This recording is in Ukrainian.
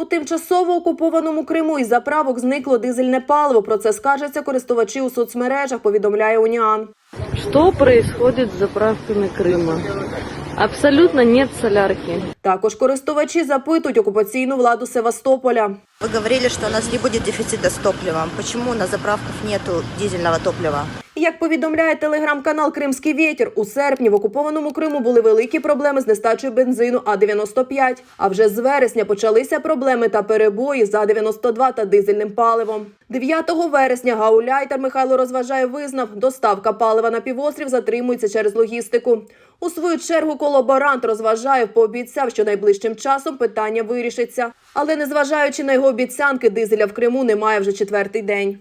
У тимчасово окупованому Криму із заправок зникло дизельне паливо. Про це скаржаться користувачі у соцмережах. Повідомляє Уніан. Что происходит с заправками Крыма? Абсолютно нет солярки. Також користувачі запитують окупаційну владу Севастополя. Вы говорили, что у нас не будет дефицита с топливом. Почему на заправках нету дизельного топлива? Як повідомляє телеграм-канал Кримський вітер, у серпні в окупованому Криму були великі проблеми з нестачею бензину А-95. А вже з вересня почалися проблеми та перебої з А-92 та дизельним паливом. 9 вересня гауляйтер Михайло розважає визнав, доставка палива на півострів затримується через логістику. У свою чергу колаборант розважає, пообіцяв, що найближчим часом питання вирішиться. Але незважаючи на його обіцянки, дизеля в Криму немає вже четвертий день.